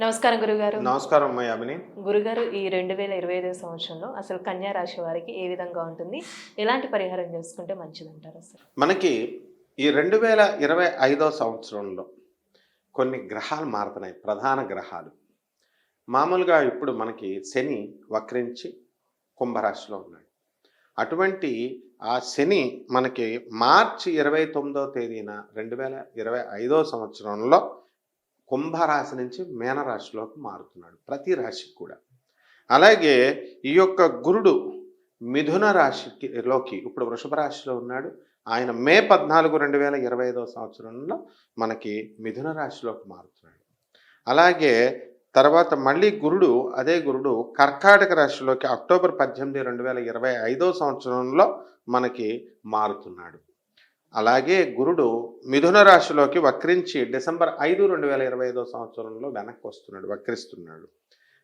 నమస్కారం గురుగారు. నమస్కారం అమ్మ యామిని గురుగారు ఈ రెండు వేల ఇరవై ఐదో సంవత్సరంలో అసలు కన్యా రాశి వారికి ఏ విధంగా ఉంటుంది? ఎలాంటి పరిహారం చేసుకుంటే మంచిదంటారు అసలు? మనకి ఈ రెండు వేల ఇరవై ఐదో సంవత్సరంలో కొన్ని గ్రహాలు మారుతున్నాయి. ప్రధాన గ్రహాలు. మామూలుగా ఇప్పుడు మనకి శని వక్రించి కుంభరాశిలో ఉన్నాడు. అటువంటి ఆ శని మనకి మార్చి ఇరవై తొమ్మిదో తేదీన రెండు వేల ఇరవై ఐదో సంవత్సరంలో కుంభరాశి నుంచి మేనరాశిలోకి మారుతున్నాడు ప్రతి రాశికి కూడా. అలాగే ఈ యొక్క గురుడు మిథున రాశికి లోకి ఇప్పుడు వృషభ రాశిలో ఉన్నాడు. ఆయన మే పద్నాలుగు రెండు వేల ఇరవై ఐదవ సంవత్సరంలో మనకి మిథున రాశిలోకి మారుతున్నాడు. అలాగే తర్వాత మళ్ళీ గురుడు అదే గురుడు కర్కాటక రాశిలోకి అక్టోబర్ పద్దెనిమిది రెండు వేల ఇరవై ఐదో సంవత్సరంలో మనకి మారుతున్నాడు. అలాగే గురుడు మిథున రాశిలోకి వక్రించి డిసెంబర్ ఐదు రెండు వేల ఇరవై ఐదో సంవత్సరంలో వెనక్కి వస్తున్నాడు వక్రిస్తున్నాడు.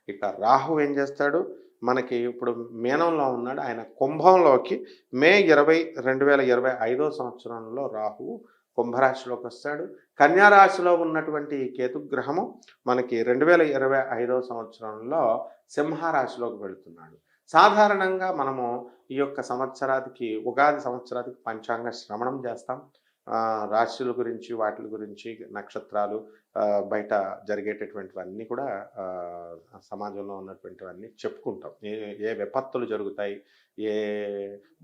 ఇక రాహు ఏం చేస్తాడు? మనకి ఇప్పుడు మీనంలో ఉన్నాడు ఆయన కుంభంలోకి మే ఇరవై రెండు వేల ఇరవై ఐదో సంవత్సరంలో రాహు కుంభరాశిలోకి వస్తాడు. కన్యా రాశిలో ఉన్నటువంటి ఈ కేతుగ్రహము మనకి రెండు వేల ఇరవై ఐదో సంవత్సరంలో సింహరాశిలోకి వెళుతున్నాడు. సాధారణంగా మనము ఈ యొక్క సంవత్సరానికి ఉగాది సంవత్సరానికి పంచాంగ శ్రవణం చేస్తాం. రాశుల గురించి వాటి గురించి నక్షత్రాలు బయట జరిగేటటువంటివన్నీ కూడా సమాజంలో ఉన్నటువంటివన్నీ చెప్పుకుంటాం. ఏ ఏ విపత్తులు జరుగుతాయి ఏ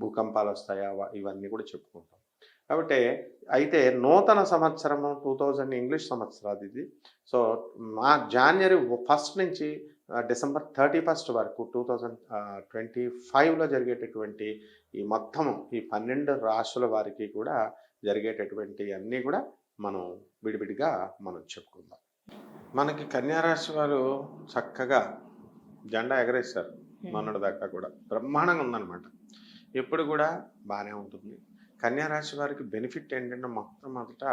భూకంపాలు వస్తాయా ఇవన్నీ కూడా చెప్పుకుంటాం. కాబట్టి అయితే నూతన సంవత్సరము టూ థౌజండ్ ఇంగ్లీష్ సంవత్సరాది ఇది. సో మా జాన్వరి ఫస్ట్ నుంచి డిసెంబర్ థర్టీ ఫస్ట్ వరకు టూ థౌజండ్ ట్వంటీ ఫైవ్లో జరిగేటటువంటి ఈ మొత్తం ఈ పన్నెండు రాశుల వారికి కూడా జరిగేటటువంటి అన్నీ కూడా మనం విడివిడిగా మనం చెప్పుకుందాం. మనకి కన్యారాశి వారు చక్కగా జెండా ఎగరేశారు మొన్నటి దాకా కూడా. బ్రహ్మాండంగా ఉందన్నమాట. ఎప్పుడు కూడా బాగానే ఉంటుంది. కన్యారాశి వారికి బెనిఫిట్ ఏంటంటే మొత్తం మొదట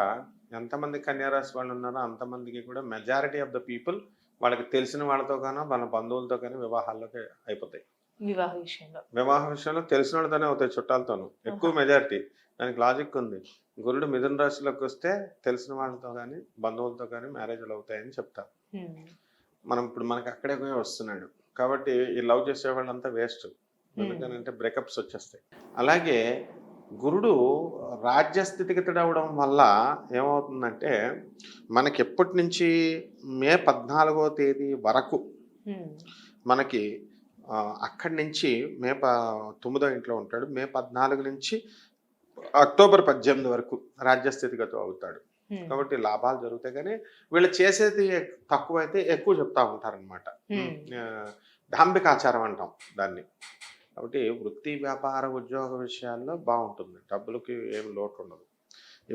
ఎంతమంది కన్యారాశి వాళ్ళు ఉన్నారో అంతమందికి కూడా మెజారిటీ ఆఫ్ ద పీపుల్ వాళ్ళకి తెలిసిన వాళ్ళతో కానీ వాళ్ళ బంధువులతో కానీ వివాహాల్లోకి అయిపోతాయి. వివాహ విషయంలో. వివాహ విషయంలో తెలిసిన వాళ్ళతోనే అవుతాయి చుట్టాలతోనూ. ఎక్కువ మెజారిటీ దానికి లాజిక్ ఉంది. గురుడు మిథున రాశిలోకి వస్తే తెలిసిన వాళ్ళతో కానీ బంధువులతో కానీ మ్యారేజ్లు అవుతాయని చెప్తారు. మనం ఇప్పుడు మనకి అక్కడే పోయి వస్తున్నాడు. కాబట్టి ఈ లవ్ చేసే వాళ్ళంతా వేస్ట్ ఎందుకనంటే బ్రేకప్స్ వచ్చేస్తాయి. అలాగే గురుడు రాజ్యస్థితిగతుడు అవడం వల్ల ఏమవుతుందంటే మనకి ఎప్పటి నుంచి మే పద్నాలుగో తేదీ వరకు. మనకి అక్కడి నుంచి మే ప తొమ్మిదో ఇంట్లో ఉంటాడు మే పద్నాలుగు నుంచి అక్టోబర్ పద్దెనిమిది వరకు రాజ్యస్థితిగతం అవుతాడు. కాబట్టి లాభాలు జరుగుతాయి కానీ వీళ్ళు చేసేది తక్కువ అయితే ఎక్కువ చెప్తా ఉంటారనమాట. డాంబికాచారం అంటాం దాన్ని కాబట్టి వృత్తి వ్యాపార ఉద్యోగ విషయాల్లో బాగుంటుంది. డబ్బులకి ఏం లోటు ఉండదు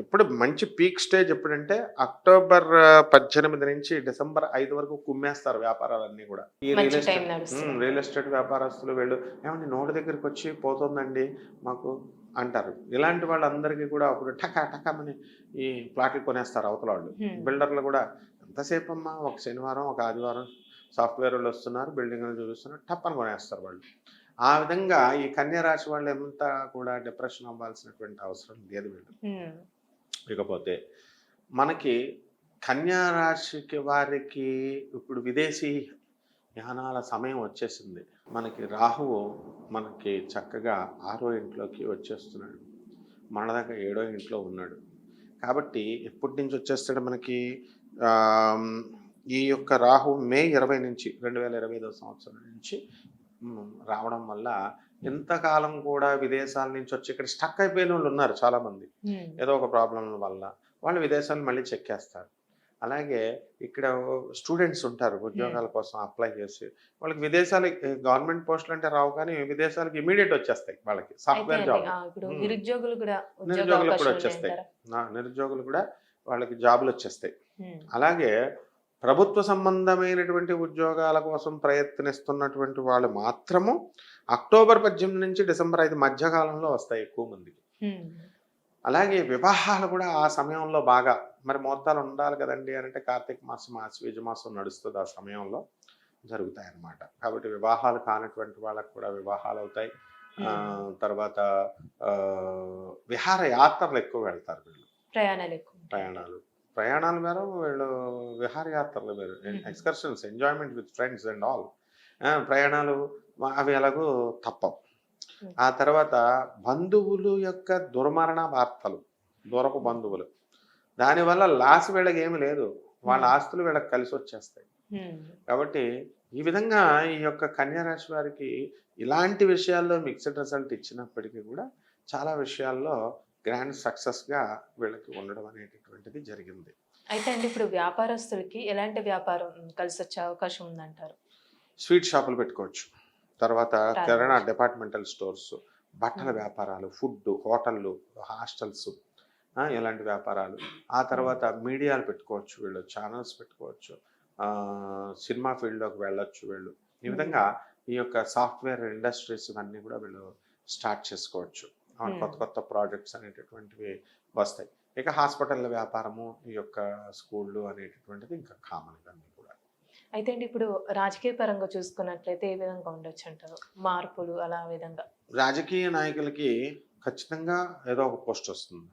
ఎప్పుడు మంచి పీక్ స్టేజ్ ఎప్పుడంటే అక్టోబర్ పద్దెనిమిది నుంచి డిసెంబర్ ఐదు వరకు కుమ్మేస్తారు వ్యాపారాలన్నీ కూడా. ఈ రియల్ ఎస్టేట్ రియల్ ఎస్టేట్ వ్యాపారస్తులు వీళ్ళు ఏమండి నోటి దగ్గరికి వచ్చి పోతుందండి మాకు అంటారు. ఇలాంటి వాళ్ళందరికీ కూడా అప్పుడు టకా టకామని ఈ ప్లాట్లు కొనేస్తారు అవతల వాళ్ళు. బిల్డర్లు కూడా ఎంతసేపు అమ్మా ఒక శనివారం ఒక ఆదివారం సాఫ్ట్వేర్ వాళ్ళు వస్తున్నారు బిల్డింగ్లు చూపిస్తున్నారు టప్పని కొనేస్తారు వాళ్ళు. ఆ విధంగా ఈ కన్యా రాశి వాళ్ళు ఎంత కూడా డిప్రెషన్ అవ్వాల్సినటువంటి అవసరం లేదు వీళ్ళు. ఇకపోతే మనకి కన్యా రాశికి వారికి ఇప్పుడు విదేశీ యానాల సమయం వచ్చేసింది. మనకి రాహువు మనకి చక్కగా ఆరో ఇంట్లోకి వచ్చేస్తున్నాడు. మన దాకా ఏడో ఇంట్లో ఉన్నాడు. కాబట్టి ఎప్పటి నుంచి వచ్చేస్తాడు మనకి? ఈ యొక్క రాహు మే ఇరవై నుంచి రెండు వేల ఇరవై ఐదో సంవత్సరం నుంచి రావడం వల్ల ఎంతకాలం కూడా విదేశాల నుంచి వచ్చి ఇక్కడ స్టక్ అయిపోయిన వాళ్ళు ఉన్నారు చాలామంది. ఏదో ఒక ప్రాబ్లం వల్ల వాళ్ళు విదేశాలు మళ్ళీ చెక్కేస్తారు అలాగే ఇక్కడ స్టూడెంట్స్ ఉంటారు ఉద్యోగాల కోసం అప్లై చేసి వాళ్ళకి విదేశాలు గవర్నమెంట్ పోస్టులు అంటే రావు కానీ విదేశాలకు ఇమీడియట్ వచ్చేస్తాయి వాళ్ళకి సాఫ్ట్వేర్ జాబ్. నిరుద్యోగులు కూడా ఉద్యోగ నిరుద్యోగులకు కూడా వచ్చేస్తాయి. నిరుద్యోగులు కూడా వాళ్ళకి జాబులు వచ్చేస్తాయి. అలాగే ప్రభుత్వ సంబంధమైనటువంటి ఉద్యోగాల కోసం ప్రయత్నిస్తున్నటువంటి వాళ్ళు మాత్రము అక్టోబర్ పద్దెనిమిది నుంచి డిసెంబర్ ఐదు మధ్యకాలంలో వస్తాయి ఎక్కువ మందికి. అలాగే వివాహాలు కూడా ఆ సమయంలో బాగా మరి ముహూర్తాలు ఉండాలి కదండి అని అంటే కార్తీక మాసం ఆశ్వీజ మాసం నడుస్తుంది ఆ సమయంలో జరుగుతాయి అన్నమాట కాబట్టి వివాహాలు కానటువంటి వాళ్ళకు కూడా వివాహాలు అవుతాయి. ఆ, తర్వాత విహార యాత్రలు ఎక్కువ వెళ్తారు వీళ్ళు. ప్రయాణాలు ఎక్కువ. ప్రయాణాలు. ప్రయాణాలు వేరు వీళ్ళు విహారయాత్రలు వేరు. Excursions enjoyment with friends and all. ప్రయాణాలు అవి ఎలాగో తప్పవు. ఆ తర్వాత బంధువులు యొక్క దుర్మరణ వార్తలు దూరపు బంధువులు. దానివల్ల లాస్ వీళ్ళకి ఏమి లేదు. వాళ్ళ. ఆస్తులు వీళ్ళకి కలిసి వచ్చేస్తాయి. కాబట్టి ఈ విధంగా ఈ యొక్క కన్యా రాశి వారికి ఇలాంటి విషయాల్లో మిక్స్డ్ రిజల్ట్ ఇచ్చినప్పటికీ కూడా చాలా విషయాల్లో గ్రాండ్ సక్సెస్గా వీళ్ళకి ఉండడం అనేటటువంటిది జరిగింది అయితే అండి ఇప్పుడు వ్యాపారస్తులకి ఎలాంటి వ్యాపారం కలిసి వచ్చే అవకాశం ఉందంటారు స్వీట్ షాపులు పెట్టుకోవచ్చు తర్వాత. కిరాణా డిపార్ట్మెంటల్ స్టోర్స్ బట్టల. వ్యాపారాలు ఫుడ్ హోటళ్ళు హాస్టల్స్ ఇలాంటి వ్యాపారాలు ఆ తర్వాత మీడియాలు పెట్టుకోవచ్చు వీళ్ళు ఛానల్స్ పెట్టుకోవచ్చు సినిమా ఫీల్డ్లోకి వెళ్ళొచ్చు వీళ్ళు ఈ. విధంగా ఈ యొక్క సాఫ్ట్వేర్ ఇండస్ట్రీస్ ఇవన్నీ కూడా వీళ్ళు స్టార్ట్ చేసుకోవచ్చు. కొత్త కొత్త ప్రాజెక్ట్స్ అనేటటువంటివి వస్తాయి. ఇక హాస్పిటల్ వ్యాపారము ఈ యొక్క స్కూళ్ళు అనేటటువంటిది ఇంకా కామన్ ఇవన్నీ కూడా. అయితే అండి ఇప్పుడు రాజకీయ పరంగా చూసుకున్నట్లయితే ఏ విధంగా ఉండొచ్చు అంటారు మార్పులు అలా విధంగా? రాజకీయ నాయకులకి ఖచ్చితంగా ఏదో ఒక పోస్ట్ వస్తుంది.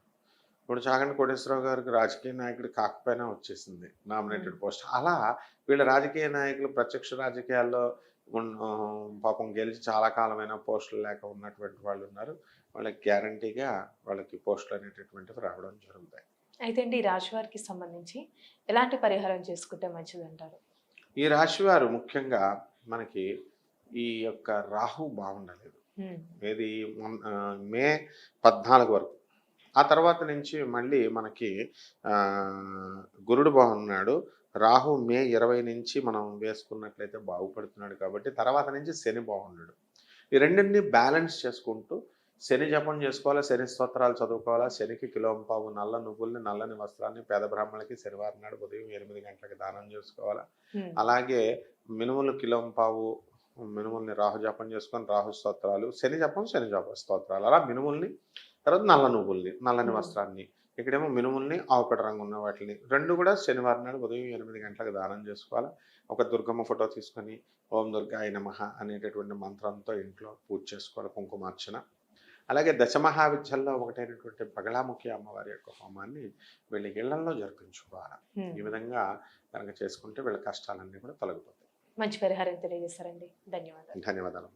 ఇప్పుడు చాగంటి కోటేశ్వరరావు గారికి రాజకీయ నాయకుడు కాకపోయినా వచ్చేసింది నామినేటెడ్ పోస్ట్. అలా వీళ్ళ రాజకీయ నాయకులు ప్రత్యక్ష రాజకీయాల్లో పాపం గెలిచి చాలా కాలమైన పోస్టులు లేక ఉన్నటువంటి వాళ్ళు ఉన్నారు. వాళ్ళకి గ్యారంటీగా వాళ్ళకి పోస్టులు అనేటటువంటివి రావడం జరుగుతాయి. అయితే అండి ఈ రాశి వారికి సంబంధించి ఎలాంటి పరిహారం చేసుకుంటే మంచిది అంటారు? ఈ రాశి వారు ముఖ్యంగా మనకి ఈ యొక్క రాహు బాగుండలేదు. ఏది మే పద్నాలుగు వరకు. ఆ తర్వాత నుంచి మళ్ళీ మనకి గురుడు బాగున్నాడు. రాహు మే ఇరవై నుంచి మనం వేసుకున్నట్లయితే బాగుపడుతున్నాడు కాబట్టి తర్వాత నుంచి శని బాగున్నాడు ఈ రెండింటిని బ్యాలెన్స్ చేసుకుంటూ శని జపం చేసుకోవాలా? శని స్తోత్రాలు చదువుకోవాలా? శనికి కిలోంపావు నల్ల నువ్వుల్ని నల్లని వస్త్రాన్ని పేద బ్రాహ్మణులకి శనివారం నాడు ఉదయం ఎనిమిది గంటలకి దానం చేసుకోవాలా? అలాగే మినుములు కిలోంపావు మినుముల్ని రాహు జపం చేసుకొని రాహు స్తోత్రాలు శని జపం శని జప స్తోత్రాలు. అలా మినుముల్ని తర్వాత నల్ల నువ్వుల్ని నల్లని. వస్త్రాన్ని. ఇక్కడేమో మినుముల్ని ఆవుపడ రంగు ఉన్న వాటిని రెండు కూడా శనివారం నాడు ఉదయం ఎనిమిది గంటలకు దానం చేసుకోవాలి? ఒక దుర్గమ్మ ఫోటో తీసుకొని ఓం దుర్గాయ నమః అనేటటువంటి మంత్రంతో ఇంట్లో పూజ చేసుకోవాలి? కుంకుమార్చన. అలాగే దశమహావిద్యల్లో ఒకటైనటువంటి బగళాముఖి అమ్మవారి యొక్క హోమాన్ని వీళ్ళ ఇళ్ళలో జరిపించుకోవాలి. ఈ విధంగా కనుక చేసుకుంటే వీళ్ళ కష్టాలన్నీ కూడా తొలగిపోతాయి. మంచి పరిహారం తెలియజేస్తారండి ధన్యవాదాలు. ధన్యవాదాలు.